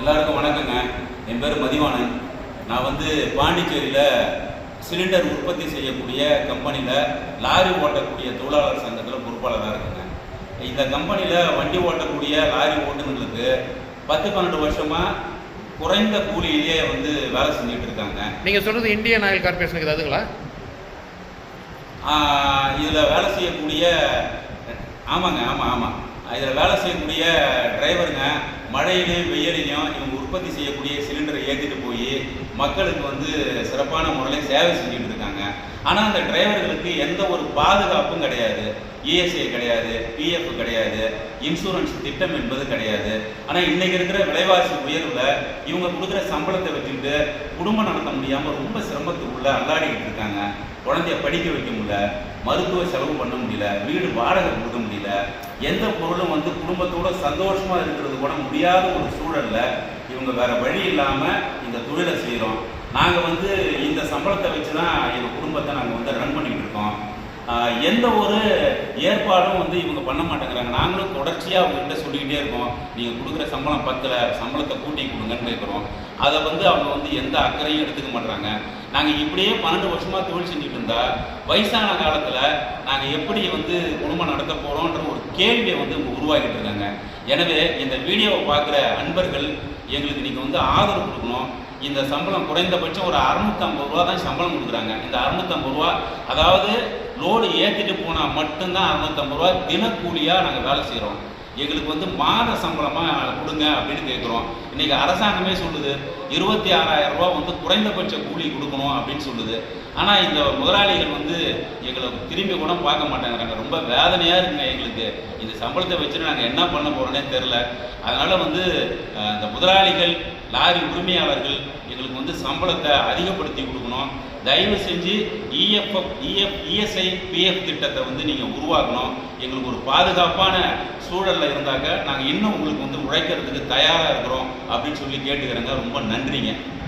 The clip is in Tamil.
எல்லாருக்கும் வணக்கங்க. என் பேர் மதிவாணன். நான் வந்து பாண்டிச்சேரியில் சிலிண்டர் உற்பத்தி செய்யக்கூடிய கம்பெனியில் லாரி ஓட்டக்கூடிய தொழிலாளர் சங்கத்தில் பொறுப்பாளராக இருக்குங்க. இந்த கம்பெனியில் வண்டி ஓட்டக்கூடிய லாரி ஓட்டுநர்களுக்கு பத்து பன்னெண்டு வருஷமாக குறைந்த கூலியிலேயே வந்து வேலை செஞ்சுட்டு இருக்காங்க. நீங்கள் சொல்கிறது இந்தியன் ஆயில் கார்பரேஷனுக்கு அதுங்களா? இதில் வேலை செய்யக்கூடிய ஆமாங்க ஆமாம் ஆமாம் இதில் வேலை செய்யக்கூடிய டிரைவருங்க மழையிலையும் வெயிலையும் இவங்க உற்பத்தி செய்யக்கூடிய சிலிண்டரை ஏற்றிட்டு போய் மக்களுக்கு வந்து சிறப்பான முறையில் சேவை செஞ்சுட்டு இருக்காங்க. ஆனால் அந்த டிரைவர்களுக்கு எந்த ஒரு பாதுகாப்பும் கிடையாது. இஎஸ்ஐ கிடையாது பிஎஃப் கிடையாது இன்சூரன்ஸ் திட்டம் என்பது கிடையாது. ஆனால் இன்னைக்கு இருக்கிற விலைவாசி உயர்வில் இவங்க கொடுக்குற சம்பளத்தை வச்சுக்கிட்டு குடும்பம் நடத்த முடியாமல் ரொம்ப சிரமத்துக்குள்ளே அல்லாடிக்கிட்டு இருக்காங்க. குழந்தைய படிக்க வைக்க முடியல மருத்துவ செலவு பண்ண முடியல வீடு வாடகை கொடுக்க முடியல எந்த பொருளும் வந்து குடும்பத்தோட சந்தோஷமா இருக்கிறது கூட முடியாத ஒரு சூழல்ல இவங்க வேற வழி இல்லாம இந்த தொழிலை செய்கிறோம் நாங்க வந்து இந்த சம்பளத்தை வச்சு தான் எங்க குடும்பத்தை நாங்க வந்து ரன் பண்ணிட்டு இருக்கோம். எந்த ஒரு ஏற்பாடும் வந்து இவங்க பண்ண மாட்டேங்கிறாங்க. நாங்களும் தொடர்ச்சியாக அவங்ககிட்ட சொல்லிக்கிட்டே இருக்கோம். நீங்கள் கொடுக்குற சம்பளம் பத்தில் சம்பளத்தை கூட்டி கொடுங்கன்னு கேட்குறோம் அதை வந்து அவங்க வந்து எந்த அக்கறையும் எடுத்துக்க மாட்டுறாங்க நாங்கள் இப்படியே பன்னெண்டு வருஷமாக தொழில் செஞ்சுட்டு இருந்தா வயசான காலத்தில் நாங்கள் எப்படி வந்து குடும்பம் நடத்த போகிறோன்ற ஒரு கேள்வியை வந்து உருவாக்கிட்டு இருக்காங்க எனவே இந்த வீடியோவை பார்க்குற அன்பர்கள் எங்களுக்கு நீங்கள் வந்து ஆதரவு கொடுக்கணும். இந்த சம்பளம் குறைந்தபட்சம் ஒரு அறுநூத்தம்பது ரூபா தான் சம்பளம் கொடுக்குறாங்க. இந்த அறுநூத்தம்பது ரூபா அதாவது லோடு ஏற்றிட்டு போனால் மட்டும்தான் அறுநூத்தம்பது ரூபா தினக்கூலியாக நாங்கள் வேலை செய்கிறோம் எங்களுக்கு வந்து மாத சம்பளமாக கொடுங்க அப்படின்னு கேட்குறோம் இன்றைக்கி அரசாங்கமே சொல்லுது இருபத்தி ஆறாயிரம் ரூபா வந்து குறைந்தபட்ச கூலி கொடுக்கணும் அப்படின்னு சொல்லுது. ஆனால் இந்த முதலாளிகள் வந்து எங்களை திரும்பி கூட பார்க்க மாட்டேங்கிறாங்க. ரொம்ப வேதனையாக இருக்குங்க எங்களுக்கு. இந்த சம்பளத்தை வச்சுட்டு நாங்கள் என்ன பண்ண போகிறோன்னே தெரில அதனால் வந்து இந்த முதலாளிகள் லாரி உரிமையாளர்கள் எங்களுக்கு வந்து சம்பளத்தை அதிகப்படுத்தி கொடுக்கணும். தயவு செஞ்சு இஎஃப்எஃப் இஎஃப் இஎஸ்ஐ பிஎஃப் திட்டத்தை வந்து நீங்கள் உருவாக்கணும். எங்களுக்கு ஒரு பாதுகாப்பான சூழலில் இருந்தாக்க நாங்கள் இன்னும் உங்களுக்கு வந்து உழைக்கிறதுக்கு தயாராக இருக்கிறோம் அப்படின்னு சொல்லி கேட்டுக்கிறேங்க. ரொம்ப நன்றிங்க.